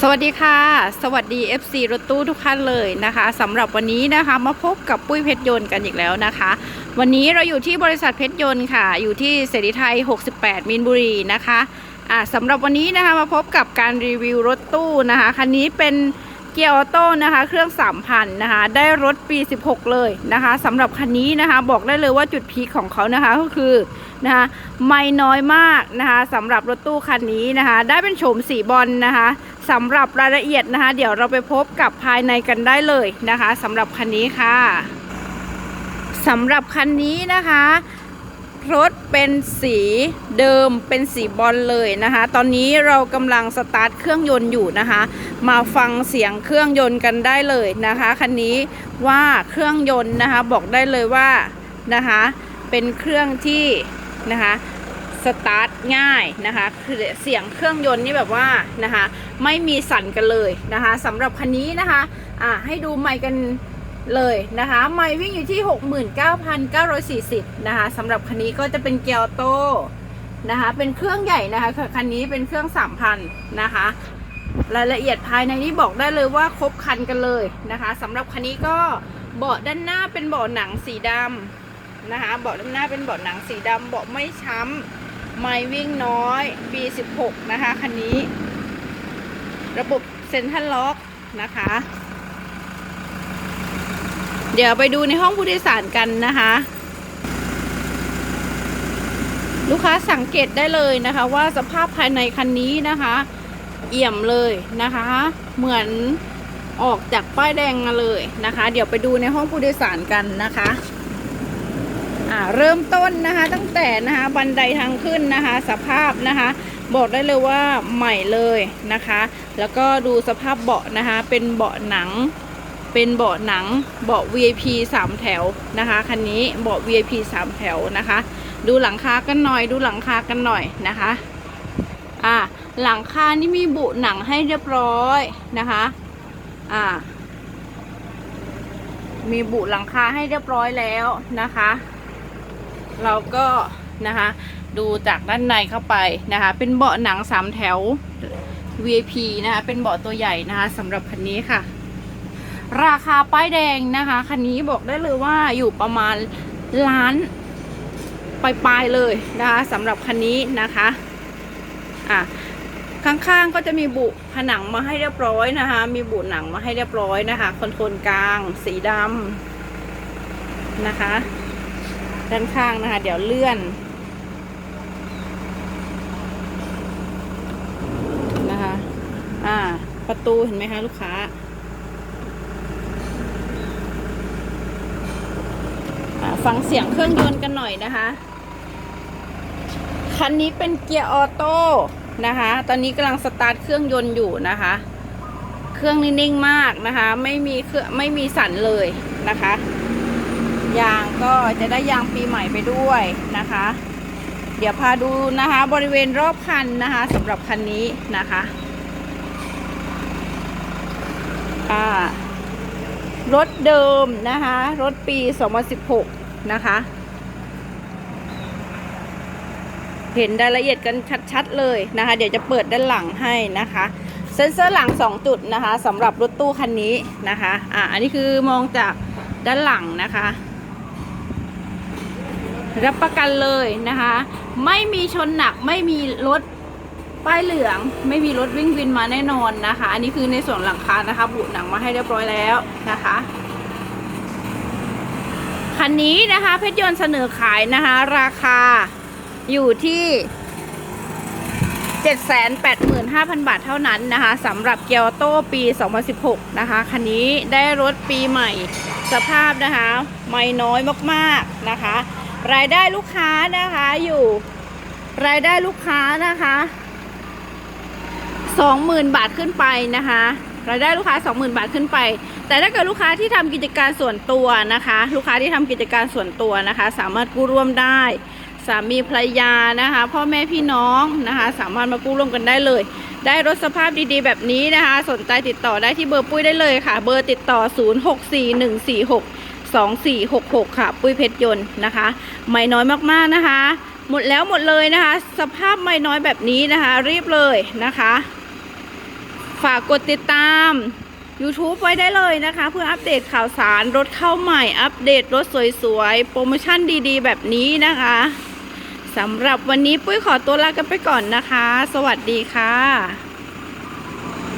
สวัสดีค่ะ สวัสดี FC รถตู้ทุกท่านเลยนะคะสำหรับวันนี้นะคะมาพบกับปุ้ยเพชรยนต์กันอีกแล้วนะคะ วันนี้เราอยู่ที่บริษัทเพชรยนต์ค่ะ อยู่ที่เสรีไทย 68 มินบุรีนะคะอ่าสำหรับวันนี้นะคะมาพบกับการรีวิวรถตู้นะคะคันนี้เป็นเกียร์ออโต้นะคะเครื่อง3,000นะคะได้รถปี 16 เลยนะคะสำหรับคันนี้นะคะบอกได้เลยว่าจุดพีคของเขานะคะก็คือนะคะไม่น้อยมากนะคะสำหรับรถตู้คันนี้นะคะได้เป็นโฉมสีบอลนะคะ สำหรับรายละเอียดนะคะ เดี๋ยวเราไปพบกับภายในกันได้เลยนะคะสำหรับคันนี้ค่ะสำหรับคันนี้นะคะรถเป็นสีเดิมเป็นสีบอลเลยนะคะ ตอนนี้เรากำลังสตาร์ทเครื่องยนต์อยู่นะคะ มาฟังเสียงเครื่องยนต์กันได้เลยนะคะคันนี้ว่าเครื่องยนต์นะคะบอกได้เลยว่านะคะ เป็นเครื่องที่นะคะ สตาร์ทง่ายนะคะคือเสียงเครื่องยนต์นี่แบบว่านะคะไม่มีสั่นกันเลยนะคะสำหรับคันนี้นะคะอ่าให้ดูไมค์กันเลยนะคะ ไมค์วิ่งอยู่ที่ 69,940นะคะสำหรับคันนี้ก็จะเป็นเกียร์โตนะคะเป็นเครื่องใหญ่นะคะคันนี้เป็นเครื่อง 3,000นะคะรายละเอียดภายในนี้บอกได้เลยว่าครบคันกันเลยนะคะสำหรับคันนี้ก็เบาะด้านหน้าเป็นเบาะหนังสีดำนะคะเบาะด้านหน้าเป็นเบาะหนังสีดำเบาะไม่ช้ำ ไม่วิ่งน้อยปี16 นะคะ คันนี้ ระบบเซ็นทรัลล็อกนะคะ เดี๋ยวไปดูในห้องผู้โดยสารกันนะคะ ลูกค้าสังเกตได้เลยนะคะ ว่าสภาพภายในคันนี้นะคะ เอี่ยมเลยนะคะ เหมือนออกจากป้ายแดงมาเลยนะคะ เดี๋ยวไปดูในห้องผู้โดยสารกันนะคะ อ่าเริ่มต้นนะคะตั้งแต่นะคะบันไดทางขึ้นนะคะ สภาพนะคะ บอกได้เลยว่าใหม่เลยนะคะ แล้วก็ดูสภาพเบาะนะคะ เป็นเบาะหนัง เป็นเบาะหนังเบาะ VIP 3 แถวนะคะคันนี้เบาะ VIP 3 แถวนะคะ ดูหลังคากันหน่อยดูหลังคากันหน่อยนะคะอ่าหลังคานี่มีบุหนังให้เรียบร้อยนะคะอ่ามีบุหลังคาให้เรียบร้อยแล้วนะคะ เราก็นะคะดูจากด้านในเข้าไปนะคะ เป็นเบาะหนังสามแถว VIP นะคะเป็นเบาะตัวใหญ่นะคะสำหรับคันนี้ค่ะ ราคาป้ายแดงนะคะคันนี้บอกได้เลยว่าอยู่ประมาณล้านปลายๆเลยนะคะสำหรับคันนี้นะคะอะข้างๆก็จะมีบุผนังมาให้เรียบร้อยนะคะ มีบุหนังมาให้เรียบร้อยนะคะคอนโทรลกลาง สีดำนะคะ ด้านข้างนะคะ เดี๋ยวเลื่อนนะคะ อ่า ประตูเห็นไหมคะลูกค้า ฟังเสียงเครื่องยนต์กันหน่อยนะคะ คันนี้เป็นเกียร์ออโต้นะคะ ตอนนี้กำลังสตาร์ทเครื่องยนต์อยู่นะคะ เครื่องนิ่งๆมากนะคะ ไม่มีเครื่องไม่มีสั่นเลยนะคะ ยางก็จะได้ยางปีใหม่ไปด้วยนะคะ เดี๋ยวพาดูนะคะบริเวณรอบคันนะคะสำหรับคันนี้นะคะอ่ารถเดิมนะคะ รถปี 2016 นะคะ เห็นรายละเอียดกันชัดๆเลยนะคะ เดี๋ยวจะเปิดด้านหลังให้นะคะเซ็นเซอร์หลัง 2 จุดนะคะสำหรับรถตู้คันนี้นะคะ อ่าอันนี้คือมองจากด้านหลังนะคะ รับประกันเลยนะคะ ไม่มีชนหนักไม่มีรถป้ายเหลือง ไม่มีรถวิ่งวินมาแน่นอนนะคะ อันนี้คือในส่วนหลังคานะคะบุหนังมาให้เรียบร้อยแล้วนะคะคันนี้นะคะเพชรยนต์เสนอขายนะคะ ราคาอยู่ที่785,000 บาทเท่านั้นนะคะสำหรับเกียวโตปี 2016 นะคะ คันนี้ได้รถปีใหม่สภาพนะคะ ไม่น้อยมากๆนะคะ รายได้ลูกค้านะคะอยู่ รายได้ลูกค้านะคะ20,000บาทขึ้นไปนะคะรายได้ลูกค้า 20,000 บาทขึ้นไป แต่ถ้าเกิดลูกค้าที่ทำกิจการส่วนตัวนะคะ ลูกค้าที่ทำกิจการส่วนตัวนะคะ สามารถกู้ร่วมได้ สามีภรรยานะคะ พ่อแม่พี่น้องนะคะ สามารถมากู้ร่วมกันได้เลย ได้รถสภาพดีๆ แบบนี้นะคะ สนใจติดต่อได้ที่เบอร์ปุ้ยได้เลยค่ะ เบอร์ติดต่อ 064146 2466 ค่ะ ปุ้ยเพชรยนต์นะคะ ไม่น้อยมากๆนะคะ หมดแล้วหมดเลยนะคะ สภาพไม่น้อยแบบนี้นะคะ รีบเลยนะคะ ฝากกดติดตาม YouTube ไว้ได้เลยนะคะ เพื่ออัปเดตข่าวสารรถเข้าใหม่ อัปเดตรถสวยๆ โปรโมชั่นดีๆ แบบนี้นะคะสำหรับวันนี้ปุ้ยขอตัวลากันไปก่อนนะคะ สวัสดีค่ะ